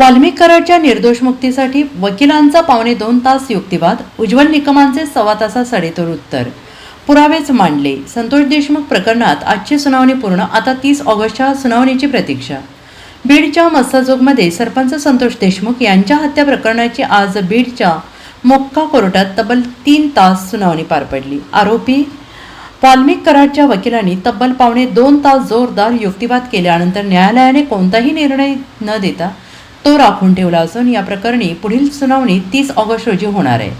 वाल्मिक कराडच्या निर्दोष मुक्तीसाठी वकिलांचा पावणे दोन तास युक्तिवाद उज्ज्वल निकमांचे सव्वा तासा सडेतोड उत्तर. पुरावेच मांडले. संतोष देशमुख प्रकरणात आजची सुनावणी पूर्ण आता तीस ऑगस्टच्या सुनावणीची प्रतीक्षा. बीडच्या मत्स्यजोगमध्ये सरपंच संतोष देशमुख यांच्या हत्या प्रकरणाची आज बीडच्या मोक्का कोर्टात तब्बल तीन तास सुनावणी पार पडली. आरोपी वाल्मिक कराडच्या वकिलांनी तब्बल पावणे दोन तास जोरदार युक्तिवाद केल्यानंतर न्यायालयाने कोणताही निर्णय न देता तो राखून ठेवला असून या प्रकरणी पुढील सुनावणी तीस ऑगस्ट रोजी होणार आहे.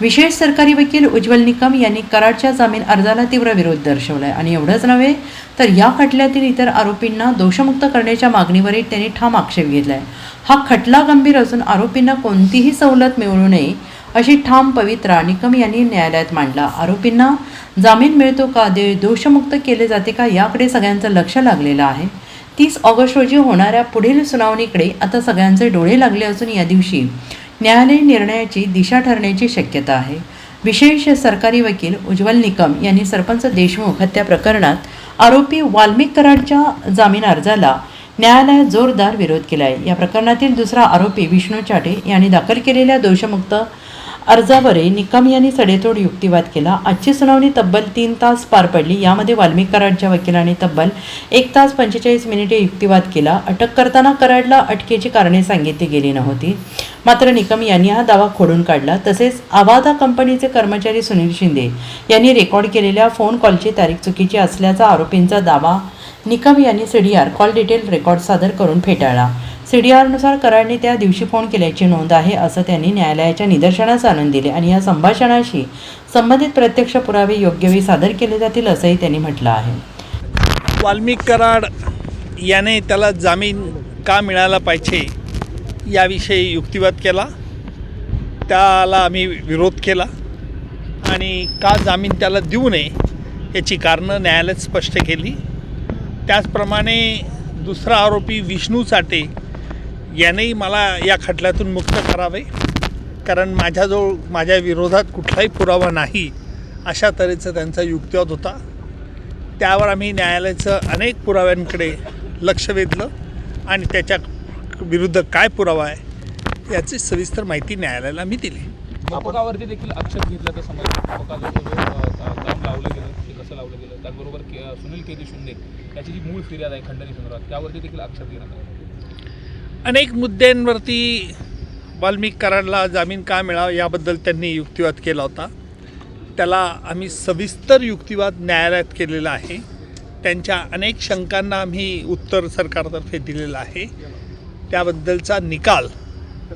विशेष सरकारी वकील उज्ज्वल निकम यांनी कराडच्या जामीन अर्जाला तीव्र विरोध दर्शवलाय. आणि एवढंच नव्हे तर या खटल्यातील इतर आरोपींना दोषमुक्त करण्याच्या मागणीवरही त्यांनी ठाम आक्षेप घेतलाय. हा खटला गंभीर असून आरोपींना कोणतीही सवलत मिळू नये अशी ठाम पवित्रा निकम यांनी न्यायालयात मांडला. आरोपींना जामीन मिळतो का? दे दोषमुक्त केले जाते का? याकडे सगळ्यांचं लक्ष लागलेलं आहे. तीस ऑगस्ट रोजी होणाऱ्या पुढील सुनावणीकडे आता सगळ्यांचे डोळे लागले असून या दिवशी न्यायालयीन निर्णयाची दिशा ठरण्याची शक्यता आहे. विशेष सरकारी वकील उज्ज्वल निकम यांनी सरपंच देशमुख हत्या प्रकरणात आरोपी वाल्मिक कराडच्या जामीन अर्जाला न्यायालयात जोरदार विरोध केला आहे या प्रकरणातील दुसरा आरोपी विष्णू चाटे यांनी दाखल केलेल्या दोषमुक्त अर्जावरही निकम यांनी सडेतोड युक्तिवाद केला. आजची सुनावणी तब्बल तीन तास पार पडली. यामध्ये वाल्मिक कराडच्या वकिलांनी तब्बल एक तास पंचेचाळीस मिनिटे युक्तिवाद केला. अटक करताना कराडला अटकेची कारणे सांगितली गेली नव्हती. मात्र निकम यांनी हा दावा खोडून काढला. तसेच आवादा कंपनीचे कर्मचारी सुनील शिंदे यांनी रेकॉर्ड केलेल्या फोन कॉलची तारीख चुकीची असल्याचा आरोपींचा दावा निकम यांनी सीडीआर कॉल डिटेल रेकॉर्ड सादर करून फेटाळला. सीडीआरनुसार कराडने त्या दिवशी फोन केल्याची नोंद आहे असं त्यांनी न्यायालयाच्या निदर्शनास आणून दिले आणि या संभाषणाशी संबंधित प्रत्यक्ष पुरावे योग्य वेळी सादर केले जातील असंही त्यांनी म्हटलं आहे. वाल्मिक कराड याने त्याला जामीन का मिळाला पाहिजे? याविषयी युक्तिवाद केला. त्याला आम्ही विरोध केला. आणि का जामीन त्याला देऊ नये याची कारणं न्यायालयात स्पष्ट केली. त्याचप्रमाणे दुसरा आरोपी विष्णू चाटे यानेही मला या खटल्यातून मुक्त करावे. कारण माझ्याजवळ माझ्या विरोधात कुठलाही पुरावा नाही अशा तऱ्हेचा त्यांचा युक्तिवाद होता. त्यावर आम्ही न्यायालयाचं अनेक पुराव्यांकडे लक्ष वेधलं आणि त्याच्या विरुद्ध काय पुरावा आहे याची सविस्तर माहिती न्यायालयाला मी दिली. मकोकावरती देखील आक्षेप घेतला तर समज काम लावलं गेलं ते कसं लावलं गेलं त्याचबरोबर के सुनील केदी शिंदे याची जी मूळ फिर्याद आहे खंडणी संदर्भात त्यावरती देखील आक्षेप घेण्यात आला. अनेक मुद्द्यांवरती वाल्मिक कराडला जामीन का मिळावा याबद्दल त्यांनी युक्तिवाद केला होता. त्याला आम्ही सविस्तर युक्तिवाद न्यायालयात केलेला आहे. त्यांच्या अनेक शंकांना आम्ही उत्तर सरकारतर्फे दिलेलं आहे. त्याबद्दलचा निकाल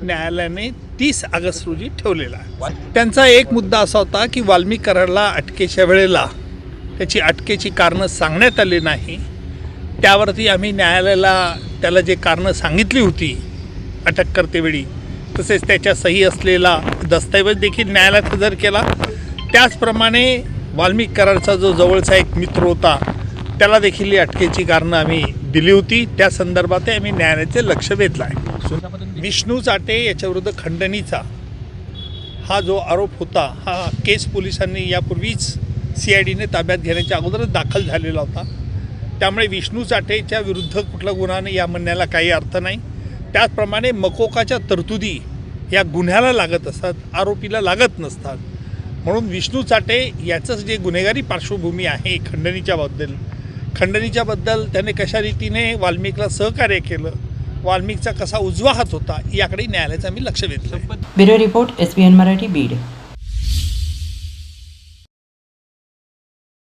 न्यायालयाने तीस ऑगस्ट रोजी ठेवलेला आहे. त्यांचा एक मुद्दा असा होता की वाल्मिक कराडला अटकेच्या वेळेला त्याची अटकेची कारणं सांगण्यात आली नाही. त्यावरती आम्ही न्यायालयाला त्याला जे कारणं सांगितली होती अटक करतेवेळी तसेच त्याच्या सही असलेला दस्तऐवज देखील न्यायालयात हजर केला. त्याचप्रमाणे वाल्मिक कराडचा जो जवळचा एक मित्र होता त्याला देखील ही अटकेची कारणं आम्ही दिली होती त्या संदर्भात आम्ही न्यायालयाचे लक्ष वेधलं आहे. विष्णू चाटे याच्याविरुद्ध खंडणीचा हा जो आरोप होता हा केस पोलिसांनी यापूर्वीच सी आय डीने ताब्यात घेण्याच्या अगोदरच दाखल झालेला होता. त्यामुळे विष्णू चाटेच्या विरुद्ध कुठला गुन्हा नाही या म्हणण्याला काही अर्थ नाही. त्याचप्रमाणे मकोकाच्या तरतुदी या गुन्ह्याला लागत असतात आरोपीला लागत नसतात. म्हणून विष्णू चाटे याचंच जे गुन्हेगारी पार्श्वभूमी आहे खंडणीच्या बद्दल खंडणीच्याबद्दल त्याने कशा रीतीने वाल्मिकला सहकार्य केलं वाल्मिकचा कसा उजवा हात होता याकडे न्यायालयाचं आम्ही लक्ष वेधलं bureau report S B N Marathi Beed.